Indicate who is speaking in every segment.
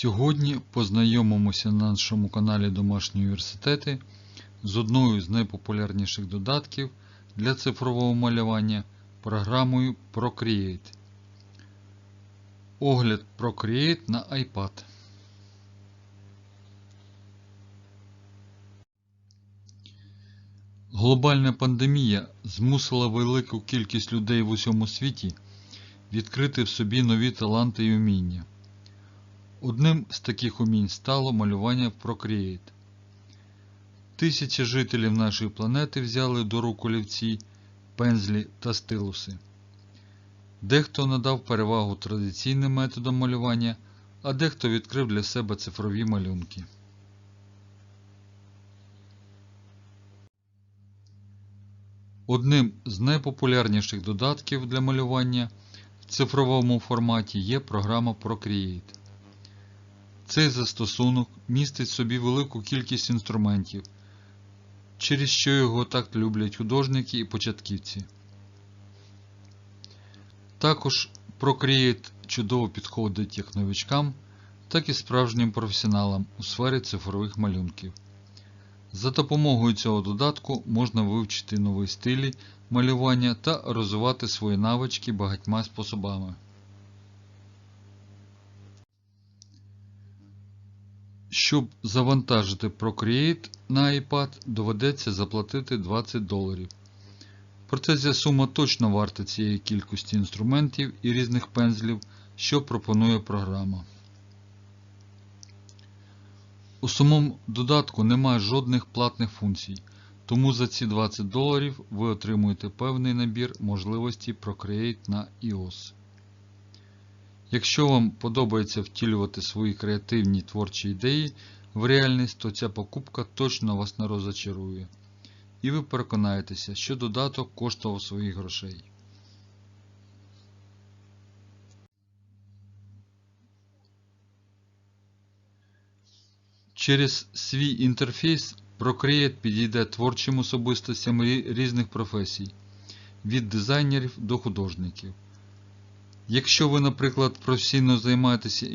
Speaker 1: Сьогодні познайомимося на нашому каналі Домашні університети з одною з найпопулярніших додатків для цифрового малювання програмою Procreate. Огляд Procreate на iPad. Глобальна пандемія змусила велику кількість людей в усьому світі відкрити в собі нові таланти і уміння. Одним з таких умінь стало малювання Procreate. Тисячі жителів нашої планети взяли до рук олівці, пензлі та стилуси. Дехто надав перевагу традиційним методам малювання, а дехто відкрив для себе цифрові малюнки. Одним з найпопулярніших додатків для малювання в цифровому форматі є програма Procreate. Цей застосунок містить собі велику кількість інструментів, через що його так люблять художники і початківці. Також Procreate чудово підходить як новичкам, так і справжнім професіоналам у сфері цифрових малюнків. За допомогою цього додатку можна вивчити нові стилі малювання та розвивати свої навички багатьма способами. Щоб завантажити Procreate на iPad, доведеться заплатити 20 доларів. Проте ця сума точно варта цієї кількості інструментів і різних пензлів, що пропонує програма. У самому додатку немає жодних платних функцій, тому за ці 20 доларів ви отримуєте певний набір можливостей Procreate на iOS. Якщо вам подобається втілювати свої креативні творчі ідеї в реальність, то ця покупка точно вас не розочарує. І ви переконаєтеся, що додаток коштував своїх грошей. Через свій інтерфейс Procreate підійде творчим особистостям різних професій від дизайнерів до художників. Якщо ви, наприклад, професійно займаєтеся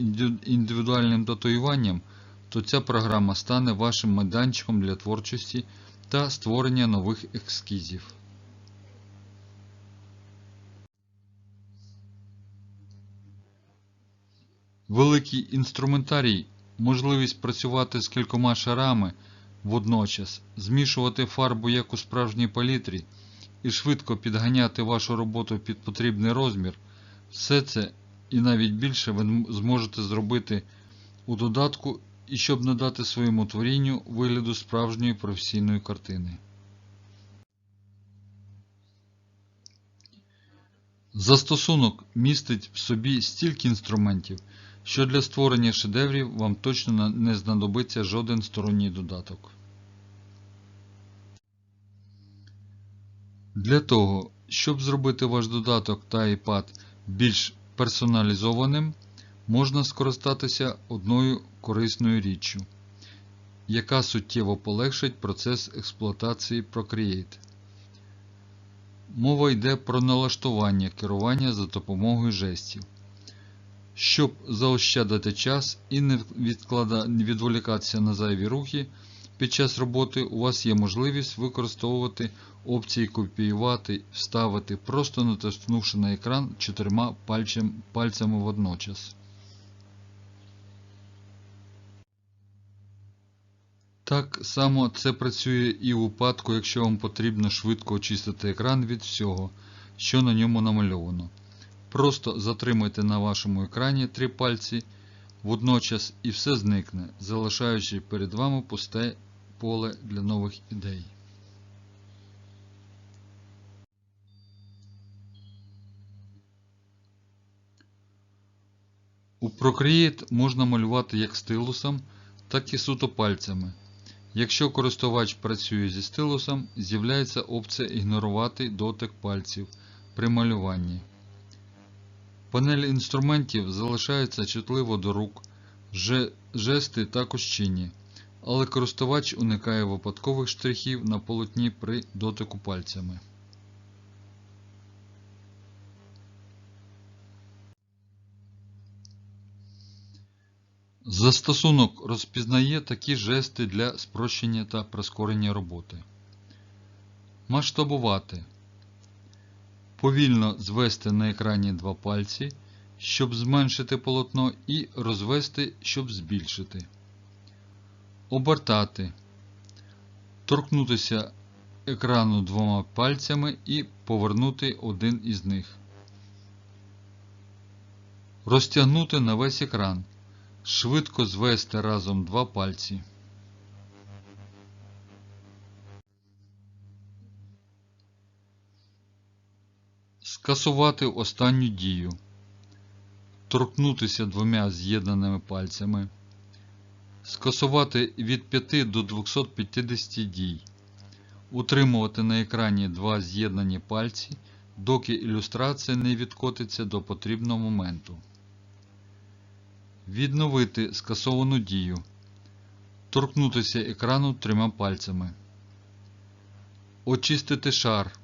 Speaker 1: індивідуальним татуюванням, то ця програма стане вашим майданчиком для творчості та створення нових ескізів. Великий інструментарій можливість працювати з кількома шарами водночас, змішувати фарбу як у справжній палітрі і швидко підганяти вашу роботу під потрібний розмір. Все це і навіть більше ви зможете зробити у додатку і щоб надати своєму творінню вигляду справжньої професійної картини. Застосунок містить в собі стільки інструментів, що для створення шедеврів вам точно не знадобиться жоден сторонній додаток. Для того, щоб зробити ваш додаток та iPad більш персоналізованим, можна скористатися одною корисною річчю, яка суттєво полегшить процес експлуатації Procreate. Мова йде про налаштування керування за допомогою жестів. Щоб заощадити час і не відволікатися на зайві рухи, під час роботи у вас є можливість використовувати опції копіювати, вставити, просто натиснувши на екран чотирма пальцями водночас. Так само це працює і у випадку, якщо вам потрібно швидко очистити екран від всього, що на ньому намальовано. Просто затримайте на вашому екрані три пальці водночас і все зникне, залишаючи перед вами пусте поле для нових ідей. У Procreate можна малювати як стилусом, так і суто пальцями. Якщо користувач працює зі стилусом, з'являється опція ігнорувати дотик пальців при малюванні. Панель інструментів залишається чутливо до рук, жести також чинні, але користувач уникає випадкових штрихів на полотні при дотику пальцями. Застосунок розпізнає такі жести для спрощення та прискорення роботи. Масштабувати. Повільно звести на екрані два пальці, щоб зменшити полотно, і розвести, щоб збільшити. Обертати. Торкнутися екрану двома пальцями і повернути один із них. Розтягнути на весь екран. Швидко звести разом два пальці. Скасувати останню дію. Торкнутися двома з'єднаними пальцями. Скасувати від 5 до 250 дій. Утримувати на екрані два з'єднані пальці, доки ілюстрація не відкотиться до потрібного моменту. Відновити скасовану дію. Торкнутися екрану трьома пальцями. Очистити шар.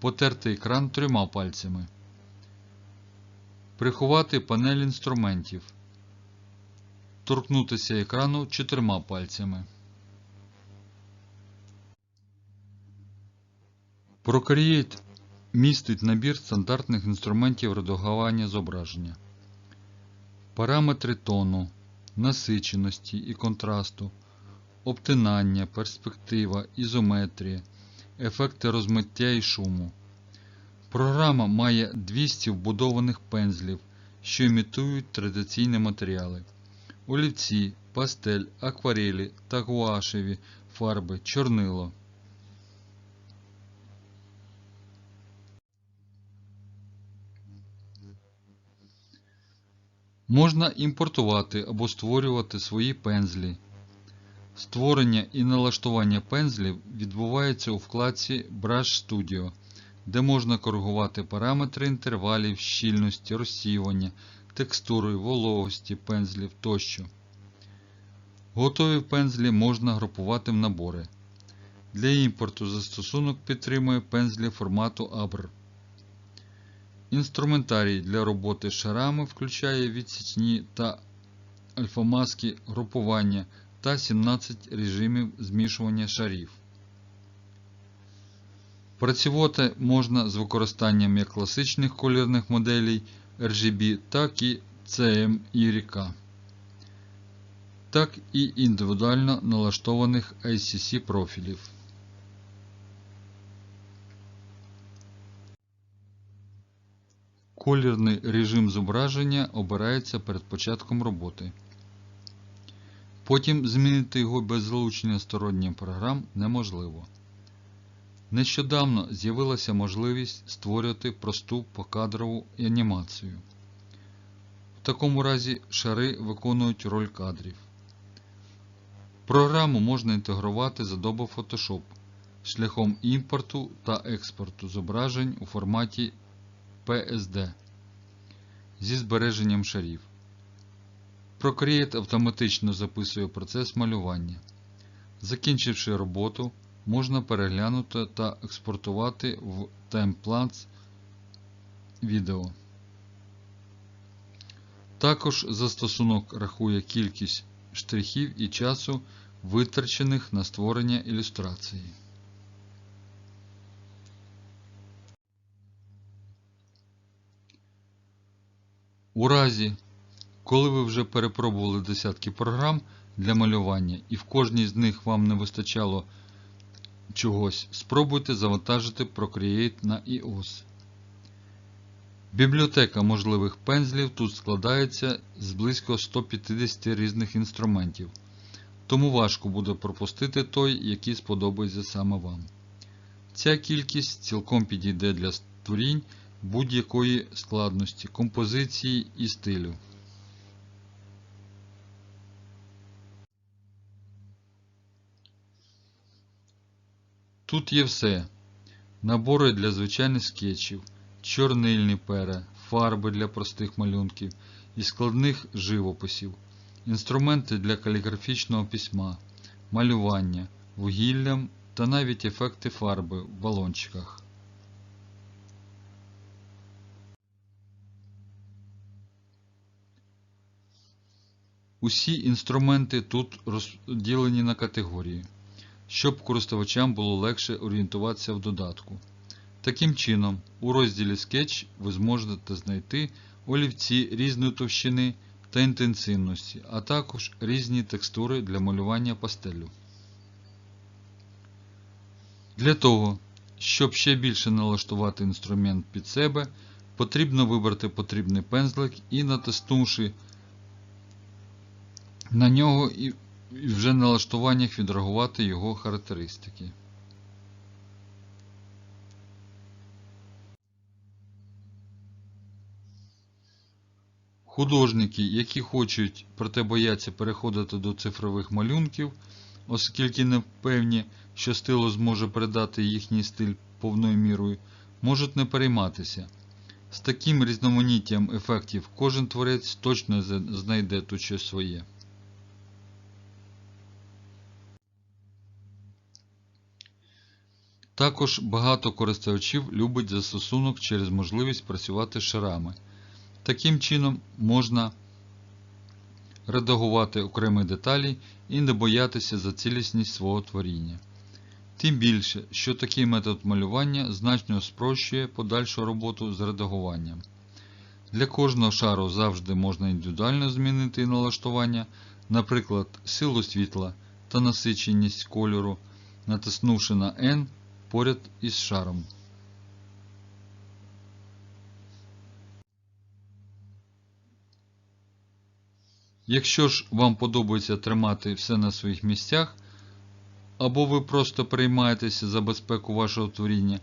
Speaker 1: Потерти екран трьома пальцями. Приховати панель інструментів. Торкнутися екрану чотирма пальцями. Procreate містить набір стандартних інструментів редагування зображення. Параметри тону, насиченості і контрасту, обтинання, перспектива, ізометрія, ефекти розмиття і шуму. Програма має 200 вбудованих пензлів, що імітують традиційні матеріали. Олівці, пастель, акварелі та гуашеві фарби, чорнило. Можна імпортувати або створювати свої пензлі. Створення і налаштування пензлів відбувається у вкладці Brush Studio, де можна коригувати параметри інтервалів, щільності, розсіювання, текстури, вологості пензлів тощо. Готові пензлі можна групувати в набори. Для імпорту застосунок підтримує пензлі формату ABR. Інструментарій для роботи шарами включає відсічні та альфамаски групування та 17 режимів змішування шарів. Працювати можна з використанням як класичних колірних моделей RGB, так і CMYK, так і індивідуально налаштованих ICC профілів. Колірний режим зображення обирається перед початком роботи. Потім змінити його без залучення сторонніх програм неможливо. Нещодавно з'явилася можливість створювати просту покадрову анімацію. В такому разі шари виконують роль кадрів. Програму можна інтегрувати з Adobe Photoshop шляхом імпорту та експорту зображень у форматі PSD зі збереженням шарів. Procreate автоматично записує процес малювання. Закінчивши роботу, можна переглянути та експортувати в Timelapse відео. Також застосунок рахує кількість штрихів і часу, витрачених на створення ілюстрації. У разі, коли ви вже перепробували десятки програм для малювання і в кожній з них вам не вистачало чогось, спробуйте завантажити Procreate на iOS. Бібліотека можливих пензлів тут складається з близько 150 різних інструментів, тому важко буде пропустити той, який сподобається саме вам. Ця кількість цілком підійде для створінь будь-якої складності, композиції і стилю. Тут є все. Набори для звичайних скетчів, чорнильні пера, фарби для простих малюнків і складних живописів, інструменти для каліграфічного письма, малювання, вугіллям та навіть ефекти фарби в балончиках. Усі інструменти тут розділені на категорії, щоб користувачам було легше орієнтуватися в додатку. Таким чином, у розділі Sketch ви зможете знайти олівці різної товщини та інтенсивності, а також різні текстури для малювання пастелю. Для того, щоб ще більше налаштувати інструмент під себе, потрібно вибрати потрібний пензлик і натиснувши на нього і і вже на налаштуваннях відреагувати його характеристики. Художники, які хочуть, проте бояться переходити до цифрових малюнків, оскільки не впевні, що стилус зможе передати їхній стиль повною мірою, можуть не перейматися. З таким різноманіттям ефектів кожен творець точно знайде тут щось своє. Також багато користувачів любить застосунок через можливість працювати шарами. Таким чином можна редагувати окремі деталі і не боятися за цілісність свого творіння. Тим більше, що такий метод малювання значно спрощує подальшу роботу з редагуванням. Для кожного шару завжди можна індивідуально змінити налаштування, наприклад, силу світла та насиченість кольору, натиснувши на N поряд із шаром. Якщо ж вам подобається тримати все на своїх місцях, або ви просто переймаєтеся за безпеку вашого творіння,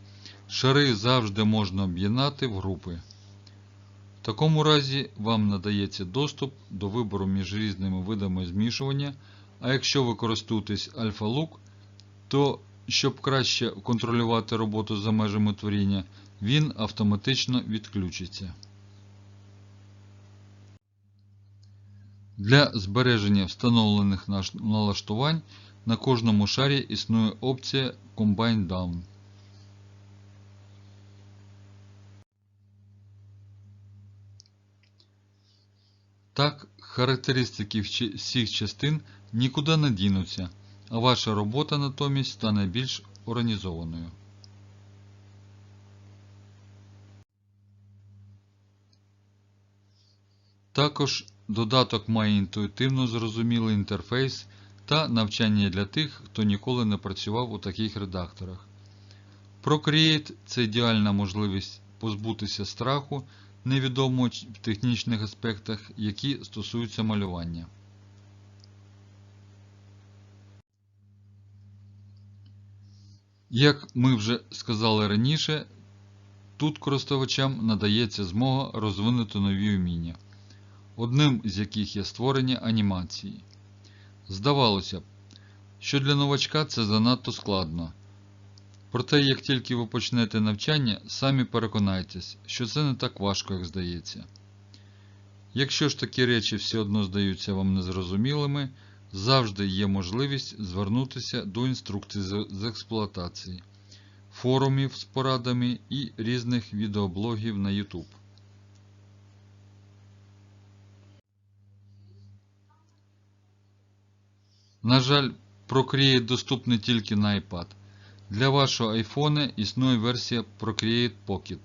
Speaker 1: шари завжди можна об'єднати в групи. В такому разі вам надається доступ до вибору між різними видами змішування, а якщо ви користуєтесь Alpha-Look, то щоб краще контролювати роботу за межами творіння, він автоматично відключиться. Для збереження встановлених налаштувань на кожному шарі існує опція Combine Down. Так, характеристики всіх частин нікуди не дінуться, а ваша робота натомість стане більш організованою. Також додаток має інтуїтивно зрозумілий інтерфейс та навчання для тих, хто ніколи не працював у таких редакторах. Procreate – це ідеальна можливість позбутися страху невідомого в технічних аспектах, які стосуються малювання. Як ми вже сказали раніше, тут користувачам надається змога розвинути нові вміння, одним з яких є створення анімації. Здавалося б, що для новачка це занадто складно. Проте, як тільки ви почнете навчання, самі переконайтесь, що це не так важко, як здається. Якщо ж такі речі все одно здаються вам незрозумілими, завжди є можливість звернутися до інструкцій з експлуатації, форумів з порадами і різних відеоблогів на YouTube. На жаль, Procreate доступний тільки на iPad. Для вашого iPhone існує версія Procreate Pocket,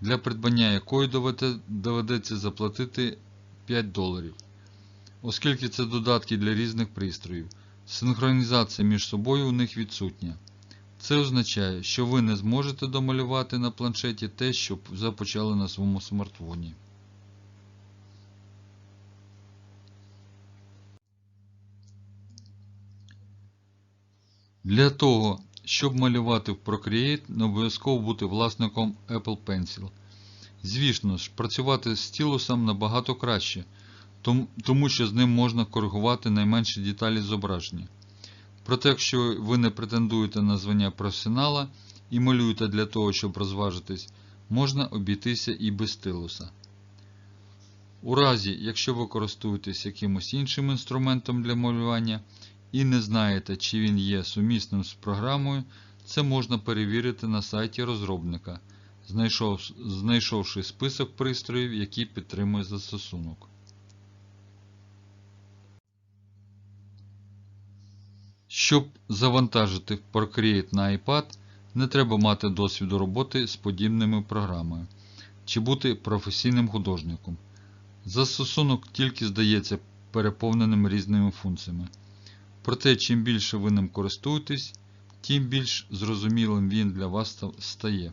Speaker 1: для придбання якої доведеться заплатити 5 доларів. Оскільки це додатки для різних пристроїв, синхронізація між собою у них відсутня. Це означає, що ви не зможете домалювати на планшеті те, що започали на своєму смартфоні. Для того, щоб малювати в Procreate, не обов'язково бути власником Apple Pencil. Звісно ж, працювати з стілусом набагато краще, тому що з ним можна коригувати найменші деталі зображення. Проте, якщо ви не претендуєте на звання професіонала і малюєте для того, щоб розважитись, можна обійтися і без стилуса. У разі, якщо ви користуєтесь якимось іншим інструментом для малювання, і не знаєте, чи він є сумісним з програмою, це можна перевірити на сайті розробника, знайшовши список пристроїв, які підтримує застосунок. Щоб завантажити Procreate на iPad, не треба мати досвіду роботи з подібними програмами чи бути професійним художником. Застосунок тільки здається переповненим різними функціями. Проте, чим більше ви ним користуєтесь, тим більш зрозумілим він для вас стає.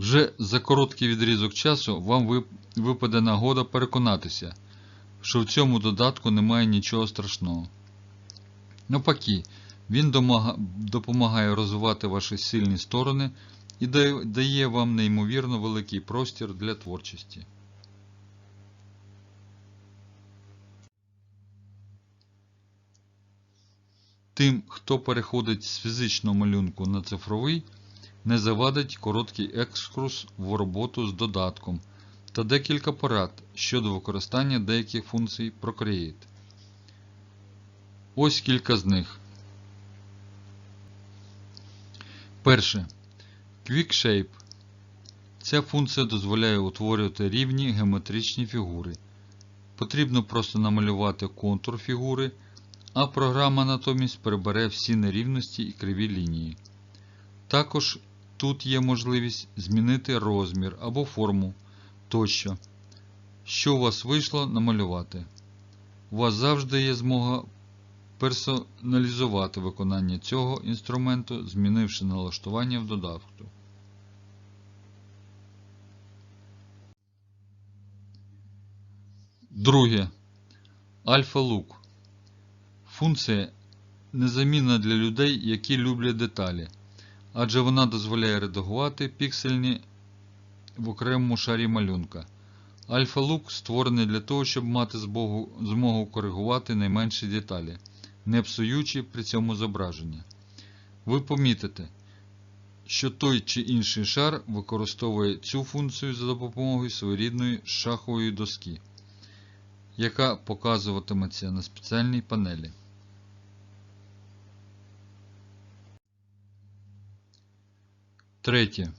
Speaker 1: Вже за короткий відрізок часу вам випаде нагода переконатися, що в цьому додатку немає нічого страшного. Навпаки, він допомагає розвивати ваші сильні сторони і дає- вам неймовірно великий простір для творчості. Тим, хто переходить з фізичного малюнку на цифровий, не завадить короткий екскурс в роботу з додатком та декілька порад щодо використання деяких функцій Procreate. Ось кілька з них. Перше. Quick Shape. Ця функція дозволяє утворювати рівні геометричні фігури. Потрібно просто намалювати контур фігури, а програма натомість прибере всі нерівності і криві лінії. Також тут є можливість змінити розмір або форму тощо. Що у вас вийшло намалювати. У вас завжди є змога персоналізувати виконання цього інструменту, змінивши налаштування в додатку. Друге. Альфа Look. Функція незамінна для людей, які люблять деталі, адже вона дозволяє редагувати піксельні в окремому шарі малюнка. Альфа Look створений для того, щоб мати змогу коригувати найменші деталі, не псуючи при цьому зображення. Ви помітите, що той чи інший шар використовує цю функцію за допомогою своєрідної шахової доски, яка показуватиметься на спеціальній панелі. Третє.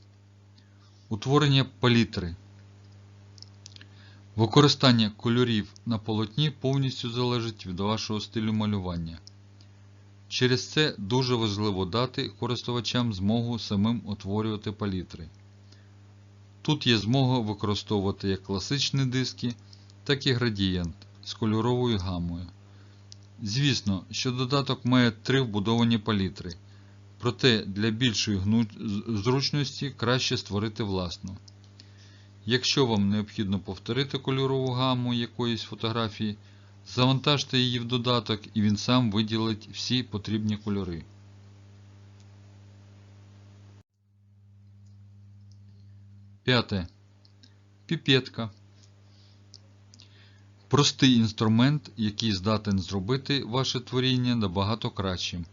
Speaker 1: Утворення палітри. Використання кольорів на полотні повністю залежить від вашого стилю малювання. Через це дуже важливо дати користувачам змогу самим утворювати палітри. Тут є змога використовувати як класичні диски, так і градієнт з кольоровою гамою. Звісно, що додаток має три вбудовані палітри, проте для більшої зручності краще створити власну. Якщо вам необхідно повторити кольорову гаму якоїсь фотографії, завантажте її в додаток і він сам виділить всі потрібні кольори. П'яте. Піпетка. Простий інструмент, який здатен зробити ваше творіння набагато кращим,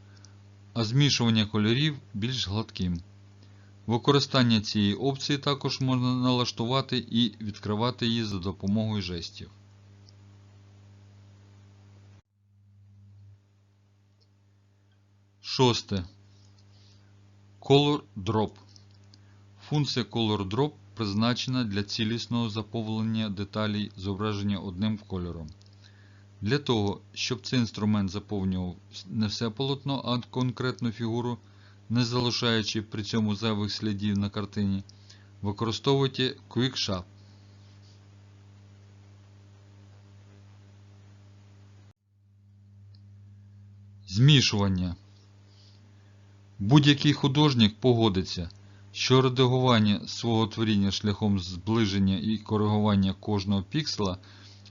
Speaker 1: а змішування кольорів більш гладким. Використання цієї опції також можна налаштувати і відкривати її за допомогою жестів. Шосте. Color Drop. Функція Color Drop призначена для цілісного заповнення деталей зображення одним кольором. Для того, щоб цей інструмент заповнював не все полотно, а конкретну фігуру, не залишаючи при цьому зайвих слідів на картині, використовуйте Quick Змішування. Будь-який художник погодиться, що редагування свого творіння шляхом зближення і коригування кожного піксела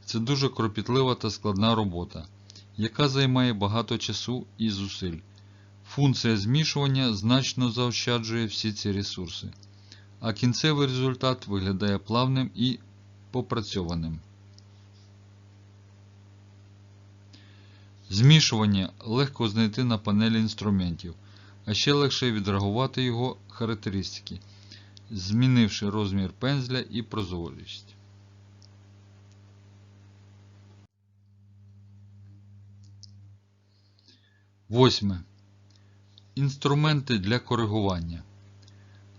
Speaker 1: це дуже кропітлива та складна робота, яка займає багато часу і зусиль. Функція змішування значно заощаджує всі ці ресурси, а кінцевий результат виглядає плавним і попрацьованим. Змішування легко знайти на панелі інструментів, а ще легше відреагувати його характеристики, змінивши розмір пензля і прозорість. Восьме. Інструменти для коригування.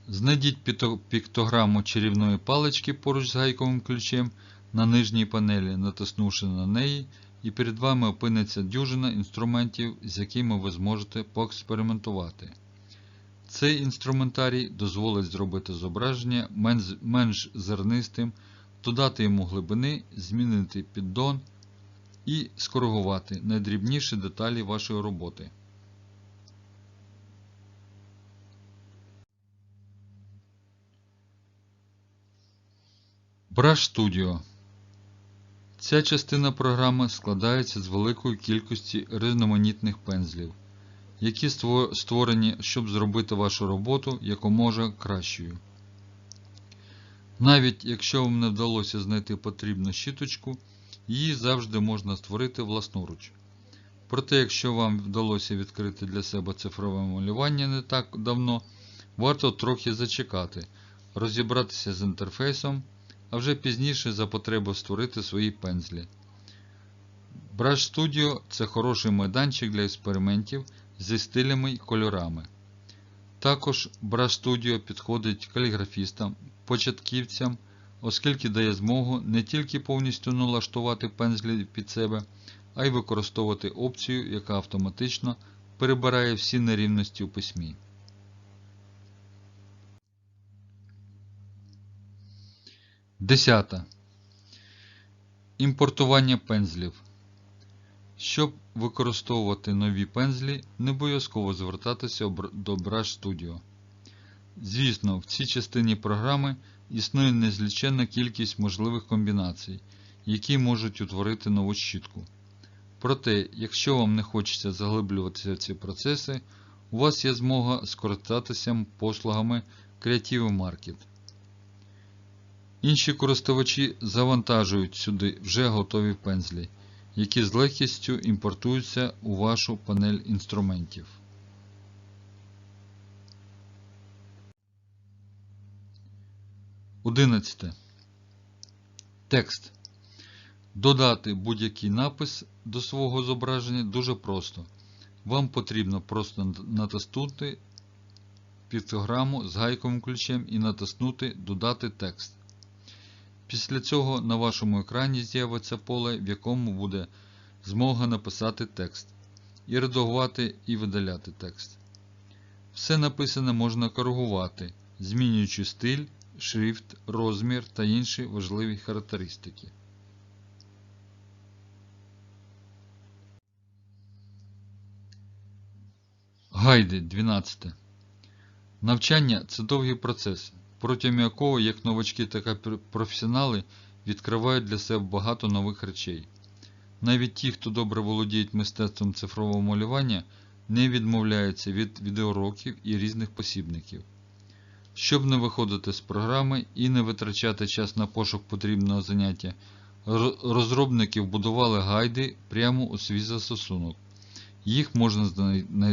Speaker 1: Знайдіть піктограму чарівної палички поруч з гайковим ключем на нижній панелі, натиснувши на неї, і перед вами опиниться дюжина інструментів, з якими ви зможете поекспериментувати. Цей інструментарій дозволить зробити зображення менш, зернистим, додати йому глибини, змінити піддон і скоригувати найдрібніші деталі вашої роботи. Brush Studio Ця частина програми складається з великої кількості різноманітних пензлів, які створені, щоб зробити вашу роботу якомога кращою. Навіть якщо вам не вдалося знайти потрібну щіточку, її завжди можна створити власноруч. Проте, якщо вам вдалося відкрити для себе цифрове малювання не так давно, варто трохи зачекати, розібратися з інтерфейсом, а вже пізніше за потребу створити свої пензлі. Brush Studio це хороший майданчик для експериментів зі стилями й кольорами. Також Brush Studio підходить каліграфістам, початківцям, оскільки дає змогу не тільки повністю налаштувати пензлі під себе, а й використовувати опцію, яка автоматично перебирає всі нерівності у письмі. Десята. Імпортування пензлів. Щоб використовувати нові пензлі, не обов'язково звертатися до Brush Studio. Звісно, в цій частині програми існує незліченна кількість можливих комбінацій, які можуть утворити нову щітку. Проте, якщо вам не хочеться заглиблюватися в ці процеси, у вас є змога скористатися послугами Creative Market. Інші користувачі завантажують сюди вже готові пензлі, які з легкістю імпортуються у вашу панель інструментів. Одинадцяте. Текст. Додати будь-який напис до свого зображення дуже просто. Вам потрібно просто натиснути піктограму з гайковим ключем і натиснути Додати текст. Після цього на вашому екрані з'явиться поле, в якому буде змога написати текст, і редагувати і видаляти текст. Все написане можна коригувати, змінюючи стиль, шрифт, розмір та інші важливі характеристики. Гайди 12. Навчання це довгий процес, протягом якого як новачки, так і професіонали відкривають для себе багато нових речей. Навіть ті, хто добре володіють мистецтвом цифрового малювання, не відмовляються від відеоуроків і різних посібників. Щоб не виходити з програми і не витрачати час на пошук потрібного заняття, розробники вбудували гайди прямо у свій застосунок. Їх можна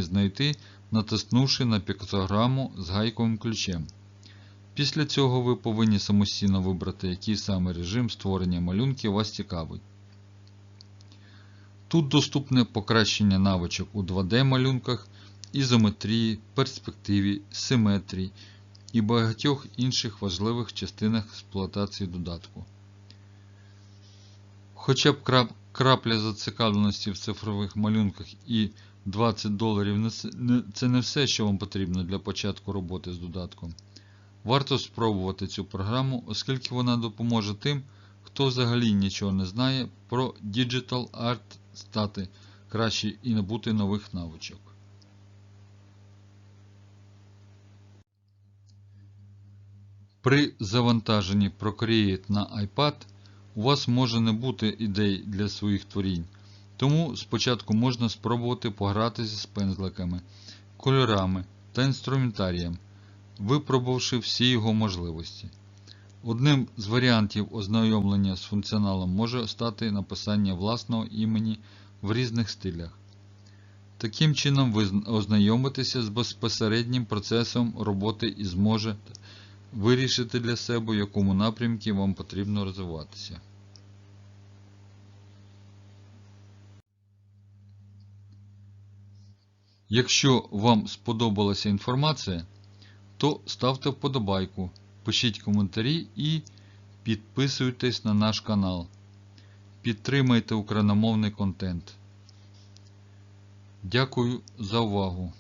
Speaker 1: знайти, натиснувши на піктограму з гайковим ключем. Після цього ви повинні самостійно вибрати, який саме режим створення малюнків вас цікавить. Тут доступне покращення навичок у 2D-малюнках, ізометрії, перспективі, симетрії і багатьох інших важливих частинах експлуатації додатку. Хоча б крапля зацікавленості в цифрових малюнках і 20 доларів це не все, що вам потрібно для початку роботи з додатком. Варто спробувати цю програму, оскільки вона допоможе тим, хто взагалі нічого не знає про Digital Art стати краще і набути нових навичок. При завантаженні Procreate на iPad у вас може не бути ідей для своїх творінь, тому спочатку можна спробувати погратися з пензликами, кольорами та інструментарієм, випробувавши всі його можливості. Одним з варіантів ознайомлення з функціоналом може стати написання власного імені в різних стилях. Таким чином, ви ознайомитеся з безпосереднім процесом роботи і зможете вирішити для себе, в якому напрямку вам потрібно розвиватися. Якщо вам сподобалася інформація, то ставте вподобайку, пишіть коментарі і Підписуйтесь на наш канал. Підтримайте україномовний контент. Дякую за увагу!